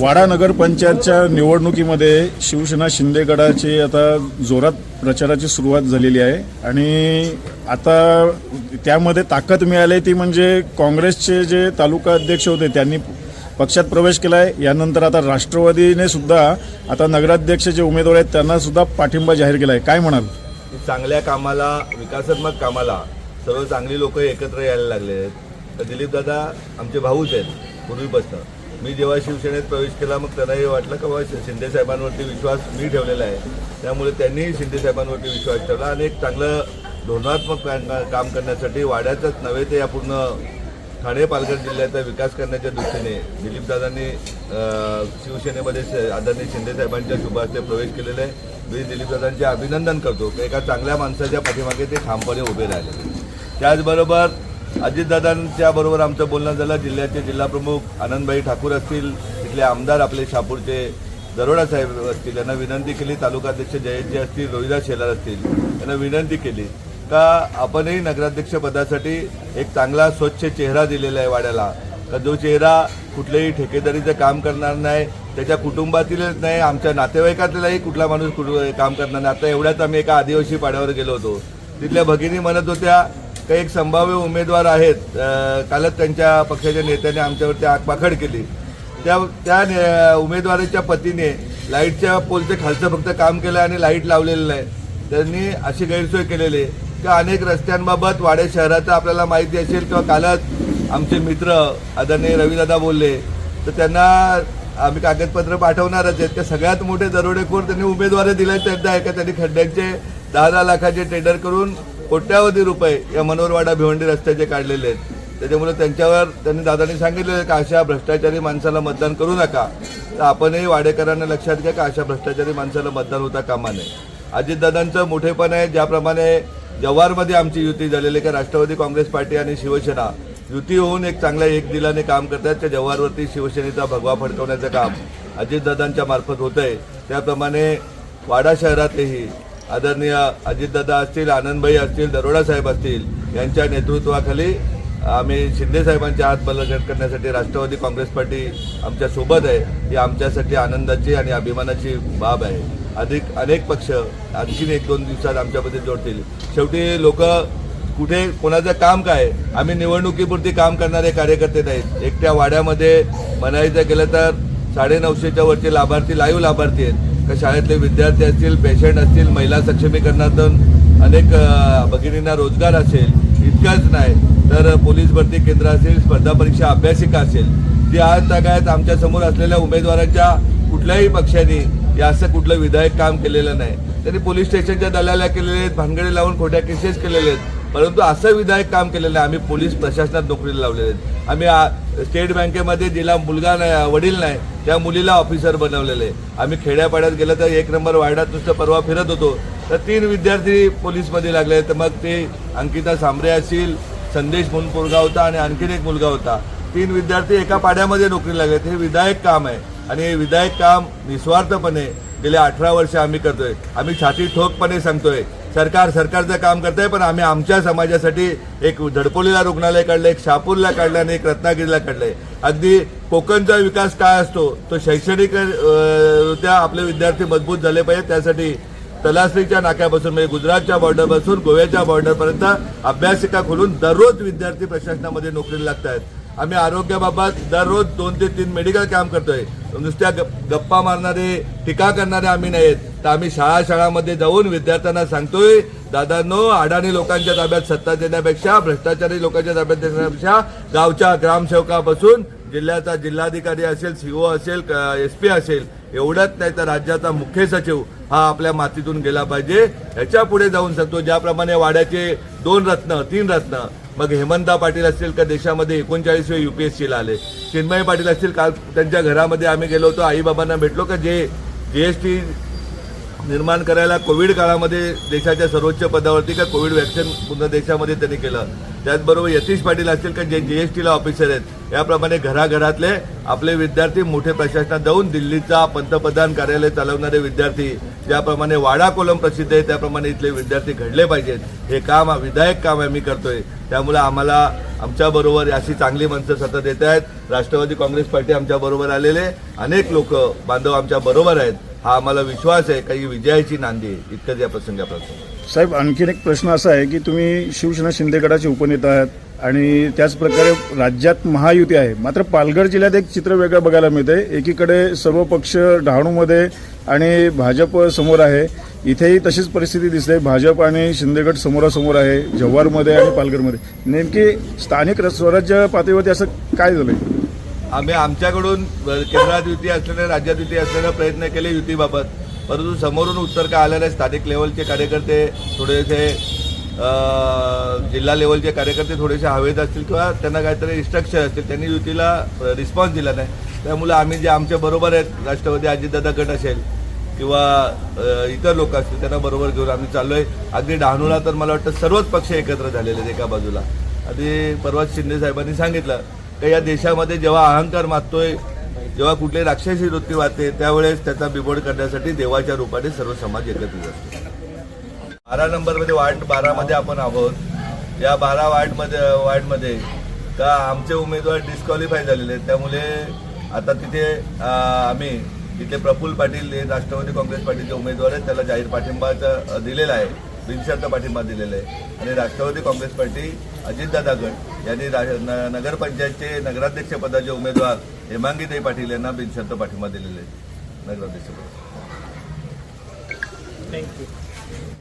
वाडा नगरपंचायतच्या निवडणुकीमध्ये शिवसेना शिंदे गटाची आता जोरात प्रचाराची सुरुवात झालेली आहे. आणि आता त्यामध्ये ताकद मिळाली ती म्हणजे काँग्रेसचे जे तालुका अध्यक्ष होते त्यांनी पक्षात प्रवेश केला आहे यानंतर आता राष्ट्रवादीने सुद्धा आता नगराध्यक्ष जे उमेदवार आहेत त्यांना सुद्धा पाठिंबा जाहीर केला आहे काय म्हणाल? चांगल्या कामाला विकासात्मक कामाला सर्व चांगली लोक एकत्र यायला लागले आहेत तर दिलीप दादा आमचे भाऊच आहेत पूर्वीपासून. मी जेव्हा शिवसेनेत प्रवेश केला मग त्यांनाही वाटलं का बाबा शिंदे साहेबांवरती विश्वास मी ठेवलेला आहे. त्यामुळे त्यांनी शिंदे साहेबांवरती विश्वास ठेवला आणि एक चांगलं धोरणात्मक काम करण्यासाठी वाड्याचंच नव्हे ते या पूर्ण ठाणे पालघर जिल्ह्याचा विकास करण्याच्या दृष्टीने दिलीपदादांनी शिवसेनेमध्ये आदरणीय शिंदे साहेबांच्या शुभास्ते प्रवेश केलेला आहे. मी दिलीपदादांचे अभिनंदन करतो. की एका चांगल्या माणसाच्या पाठीमागे ते ठामपणे उभे राहिले. त्याचबरोबर अजितदादांच्या बरोबर आमचं बोलणं झालं. जिल्ह्याचे जिल्हाप्रमुख आनंदभाई ठाकूर असतील तिथले आमदार आपले शहापूरचे दरोडा साहेब असतील यांना विनंती केली. तालुकाध्यक्ष जयंतजी असतील रोहिदास शेलार असतील यांना विनंती केली. का आपणही नगराध्यक्षपदासाठी एक चांगला स्वच्छ चेहरा दिलेला आहे वाड्याला. का जो चेहरा कुठल्याही ठेकेदारीचं काम करणार नाही त्याच्या कुटुंबातीलच नाही आमच्या नातेवाईकातलाही कुठला माणूस कुठं काम करणार नाही. आता एवढ्याच आम्ही एका आदिवासी पाड्यावर गेलो होतो. तिथल्या भगिनी म्हणत होत्या काही एक संभाव्य उमेदवार आहेत कालच त्यांच्या पक्षाच्या नेत्याने आमच्यावरती आगपाखड केली. त्या त्या ने- उमेदवाराच्या पतीने लाईटच्या पोलचे खालचं फक्त काम केलं आणि लाइट लावलेलं नाही. त्यांनी अशी गैरसोय केलेली आहे की अनेक रस्त्यांबाबत वाडे शहराचं आपल्याला माहिती असेल किंवा कालच आमचे मित्र आदरणीय रवीदादा बोलले तर त्यांना आम्ही कागदपत्र पाठवणारच आहेत. त्या सगळ्यात मोठे दरोडेखोर त्यांनी उमेदवारी दिले त्यांना आहे का त्यांनी खड्ड्यांचे दहा दहा लाखाचे टेंडर करून कोट्यावधी रुपये या मनोरवाडा भिवंडी रस्त्याचे काढलेले आहेत. त्याच्यामुळे त्यांच्यावर त्यांनी दादांनी सांगितलेलं आहे का अशा भ्रष्टाचारी माणसाला मतदान करू नका. तर आपणही वाडेकरांना लक्षात घ्या का अशा भ्रष्टाचारी माणसाला मतदान होता कामा नये. अजितदादांचं मोठेपण आहे ज्याप्रमाणे जव्हारमध्ये आमची युती झालेली आहे का राष्ट्रवादी काँग्रेस पार्टी आणि शिवसेना युती होऊन एक चांगल्या एक दिलाने काम करतात त्या जव्हारवरती शिवसेनेचा भगवा फडकवण्याचं काम अजितदादांच्या मार्फत होत आहे त्याप्रमाणे वाडा शहरातलेही आदरणीय अजितदादा असतील आनंदभाई असतील दरोडा साहेब असतील यांच्या नेतृत्वाखाली आम्ही शिंदे साहेबांच्या हात बलगट करण्यासाठी राष्ट्रवादी काँग्रेस पार्टी आमच्यासोबत आहे. ही आमच्यासाठी आनंदाची आणि अभिमानाची बाब आहे. अधिक अनेक पक्ष आणखीन एक दोन दिवसात आमच्यामध्ये जोडतील शेवटी लोक कुठे कोणाचं काम काय? आम्ही निवडणुकीपुरती काम करणारे कार्यकर्ते नाहीत. एकट्या वाड्यामध्ये म्हणायचं गेलं तर साडेनऊशेच्या वरचे लाभार्थी लाईव्ह लाभार्थी आहेत. का शाळेतले विद्यार्थी असतील पेशंट असतील महिला सक्षमीकरणातून अनेक भगिनींना रोजगार असेल इतकंच नाही. तर पोलीस भरती केंद्र असेल स्पर्धा परीक्षा अभ्यासिका असेल जी आज तागायत आमच्यासमोर असलेल्या उमेदवारांच्या कुठल्याही पक्षाने हे असं कुठलं विधायक काम केलेलं नाही. त्यांनी पोलीस स्टेशनच्या दलाल्या केलेल्या आहेत भानगडे लावून खोट्या केसेस केलेले आहेत. परंतु असं विधायक काम केलेलं आहे आम्ही पोलीस प्रशासनात नोकरीला लावलेले आहेत. आम्ही स्टेट बँकेमध्ये जिला मुलगा नाही वडील नाही त्या मुलीला ऑफिसर बनवलेले आहे. आम्ही खेड्यापाड्यात गेलं तर एक नंबर वार्डात नुसतं परवा फिरत होतो. तर तीन विद्यार्थी पोलीसमध्ये लागले तर मग ते अंकिता सांबरे असतील संदेश मुनपोरगा होता आणि आणखीन एक मुलगा होता. तीन विद्यार्थी एका पाड्यामध्ये नोकरी लागलेत हे विधायक काम आहे आणि हे विधायक काम निस्वार्थपणे गेले अठरा वर्ष आम्ही करतोय. आम्ही छाती ठोकपणे सांगतोय. सरकार सरकारचं काम करतंय पण आम्ही आमच्या समाजासाठी एक धडपोलीला रुग्णालय काढलं एक शापूरला काढलं आणि एक रत्नागिरीला काढलंय. अगदी कोकणचा विकास काय असतो तो शैक्षणिक त्या आपले विद्यार्थी मजबूत झाले पाहिजे त्यासाठी तलासरीच्या नाक्यापासून म्हणजे गुजरातच्या बॉर्डरपासून गोव्याच्या बॉर्डरपर्यंत अभ्यासिका खोलून दररोज विद्यार्थी प्रशासनामध्ये नोकरीला लागत आहेत आम्ही आरोग्याबाबत दररोज दोन ते तीन मेडिकल कॅम्प करतोय. नुसत्या गप्पा मारणारे टीका करणारे आम्ही नाही आहेत तर आम्ही शाळा शाळामध्ये जाऊन विद्यार्थ्यांना सांगतोय दादांनो अडाणी लोकांच्या ताब्यात सत्ता देण्यापेक्षा भ्रष्टाचारी लोकांच्या ताब्यात देण्यापेक्षा गावच्या ग्रामसेवकापासून जिल्ह्याचा जिल्हाधिकारी असेल सीओ असेल एस पी असेल एवढंच नाही तर राज्याचा मुख्य सचिव हा आपल्या मातीतून गेला पाहिजे. ह्याच्या पुढे जाऊन सांगतो ज्याप्रमाणे वाड्याचे दोन रत्न तीन रत्न मग हेमंता पाटील असतील का देशामध्ये एकोणचाळीसवे सीला आले. चिन्मय पाटील असतील काल त्यांच्या घरामध्ये आम्ही गेलो होतो आईबाबांना भेटलो का जे जी एस टी निर्माण करायला कोविड काळामध्ये देशाच्या सर्वोच्च पदावरती का कोविड व्हॅक्सिन पूर्ण देशामध्ये त्यांनी केलं. त्याचबरोबर यतीश पाटील असतील का जे जी एस टीला ऑफिसर आहेत याप्रमाणे घराघरातले आपले विद्यार्थी मोठे प्रशासनात जाऊन दिल्लीचा पंतप्रधान कार्यालय चालवणारे विद्यार्थी ज्याप्रमाणे वाडा कोलम प्रसिद्ध आहे त्याप्रमाणे इथले विद्यार्थी घडले पाहिजेत. हे काम विधायक काम आम्ही करतोय. त्यामुळे आम्हाला आमच्याबरोबर अशी चांगली माणसं सतत येत आहेत. राष्ट्रवादी काँग्रेस पार्टी आमच्याबरोबर आलेले. अनेक लोक बांधव आमच्या बरोबर आहेत. हा आम्हाला विश्वास आहे काही विजयाची नांदी आहे. इतकंच या प्रसंगाप्रसंग साहेब आणखीन एक प्रश्न असा आहे की तुम्ही शिवसेना शिंदे गटाचे उपनेता आहात आणि त्याचप्रकारे राज्यात महायुती आहे. मात्र पालघर जिल्ह्यात एक चित्र वेगळं बघायला मिळते एकीकडे सर्व पक्ष डहाणूमध्ये आणि भाजप समोर आहे. इथेही तशीच परिस्थिती दिसते. भाजप आणि शिंदेगड समोरासमोर आहे जव्हारमध्ये आणि पालघरमध्ये. नेमकी स्थानिक स्वराज्य पातळीवरती असं काय झालंय? आम्ही आमच्याकडून केंद्रात युती असलेल्या राज्यात युती असलेल्या प्रयत्न केले युतीबाबत. परंतु समोरून उत्तर काय आलं नाही स्थानिक लेवलचे कार्यकर्ते थोडेसे जिल्हा लेवलचे कार्यकर्ते थोडेसे हवेत असतील किंवा त्यांना काहीतरी इन्स्ट्रक्शन असतील. त्यांनी युतीला रिस्पॉन्स दिला नाही. त्यामुळे आम्ही जे आमच्या बरोबर आहेत राष्ट्रवादी अजितदादा गट असेल किंवा इतर लोक असतील त्यांना बरोबर घेऊन आम्ही चाललो आहे अगदी डहाणूला तर मला वाटतं सर्वच पक्ष एकत्र झालेले आहेत एका बाजूला. आधी परवाच शिंदे साहेबांनी सांगितलं तर या देशामध्ये जेव्हा अहंकार मागतोय जेव्हा कुठले राक्षसी वृत्ती वाहते त्यावेळेस त्याचा बिबोड करण्यासाठी देवाच्या रूपाने सर्व समाज एकत्रित असतो. बारा नंबरमध्ये वार्ड बारामध्ये आपण आहोत. या बारा वार्डमध्ये वार्डमध्ये का आमचे उमेदवार डिस्क्वालिफाय झालेले आहेत. त्यामुळे आता तिथे आम्ही तिथे प्रफुल्ल पाटील हे राष्ट्रवादी काँग्रेस पार्टीचे उमेदवार आहेत. त्याला जाहीर पाठिंबाचा दिलेला आहे. बिनशर्त पाठिंबा दिलेला आहे. आणि राष्ट्रवादी काँग्रेस पार्टी अजितदादा गट यांनी न- नगरपंचायतचे नगराध्यक्ष पदाचे उमेदवार हेमांगीताई पाटील यांना बिनशर्त पाठिंबा दिलेले आहे. नगराध्यक्ष पद थँक्यू